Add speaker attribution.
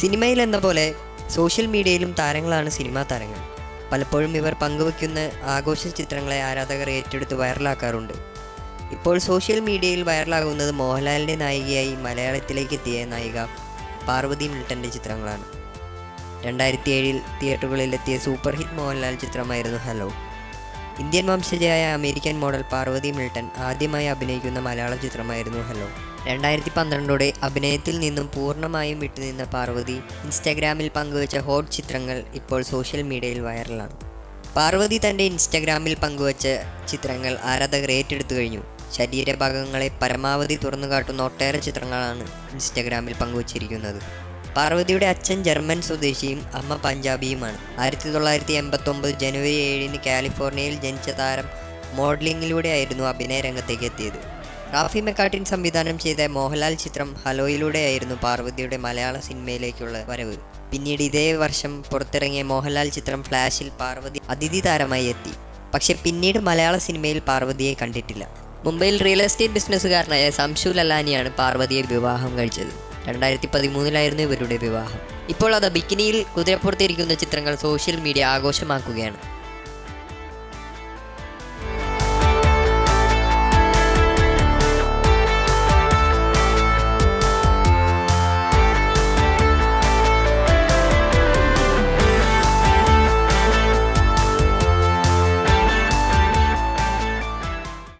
Speaker 1: സിനിമയിൽ എന്ന പോലെ സോഷ്യൽ മീഡിയയിലും താരങ്ങളാണ് സിനിമാ താരങ്ങൾ. പലപ്പോഴും ഇവർ പങ്കുവയ്ക്കുന്ന ആഘോഷ ചിത്രങ്ങളെ ആരാധകർ ഏറ്റെടുത്ത് വൈറലാക്കാറുണ്ട്. ഇപ്പോൾ സോഷ്യൽ മീഡിയയിൽ വൈറലാകുന്നത് മോഹൻലാലിന്റെ നായികയായി മലയാളത്തിലേക്ക് എത്തിയ നായിക പാർവതി മിൽട്ടന്റെ ചിത്രങ്ങളാണ്. രണ്ടായിരത്തി ഏഴിൽ തിയേറ്ററുകളിലെത്തിയ സൂപ്പർ ഹിറ്റ് മോഹൻലാൽ ചിത്രമായിരുന്നു ഹലോ. ഇന്ത്യൻ വംശജയായ അമേരിക്കൻ മോഡൽ പാർവതി മിൽട്ടൺ ആദ്യമായി അഭിനയിക്കുന്ന മലയാള ചിത്രമായിരുന്നു ഹലോ. രണ്ടായിരത്തി പന്ത്രണ്ടോടെ അഭിനയത്തിൽ നിന്നും പൂർണമായും വിട്ടുനിന്ന പാർവതി ഇൻസ്റ്റാഗ്രാമിൽ പങ്കുവച്ച ഹോട്ട് ചിത്രങ്ങൾ ഇപ്പോൾ സോഷ്യൽ മീഡിയയിൽ വൈറലാണ്. പാർവതി തന്റെ ഇൻസ്റ്റാഗ്രാമിൽ പങ്കുവച്ച ചിത്രങ്ങൾ ആരാധകർ ഏറ്റെടുത്തു കഴിഞ്ഞു. ശരീരഭാഗങ്ങളെ പരമാവധി തുറന്നു കാട്ടുന്ന ഒട്ടേറെ ചിത്രങ്ങളാണ് ഇൻസ്റ്റാഗ്രാമിൽ പങ്കുവച്ചിരിക്കുന്നത്. പാർവതിയുടെ അച്ഛൻ ജർമ്മൻ സ്വദേശിയും അമ്മ പഞ്ചാബിയുമാണ്. ആയിരത്തി തൊള്ളായിരത്തി എൺപത്തി ഒമ്പത് ജനുവരി ഏഴിന് കാലിഫോർണിയയിൽ ജനിച്ച താരം മോഡലിങ്ങിലൂടെയായിരുന്നു അഭിനയ രംഗത്തേക്ക് എത്തിയത്. റാഫി മെക്കാട്ടിൻ സംവിധാനം ചെയ്ത മോഹൻലാൽ ചിത്രം ഹലോയിലൂടെയായിരുന്നു പാർവതിയുടെ മലയാള സിനിമയിലേക്കുള്ള വരവ്. പിന്നീട് ഇതേ വർഷം പുറത്തിറങ്ങിയ മോഹൻലാൽ ചിത്രം ഫ്ലാഷിൽ പാർവതി അതിഥി താരമായി എത്തി. പക്ഷെ പിന്നീട് മലയാള സിനിമയിൽ പാർവതിയെ കണ്ടിട്ടില്ല. മുംബൈയിൽ റിയൽ എസ്റ്റേറ്റ് ബിസിനസ്സുകാരനായ സംശു ലലാനിയാണ് പാർവതിയെ വിവാഹം കഴിച്ചത്. രണ്ടായിരത്തി പതിമൂന്നിലായിരുന്നു ഇവരുടെ വിവാഹം. ഇപ്പോൾ അത് ബിക്കിനിയിൽ കുതിരപ്പുറത്തിരിക്കുന്ന ചിത്രങ്ങൾ സോഷ്യൽ മീഡിയ ആഘോഷമാക്കുകയാണ്.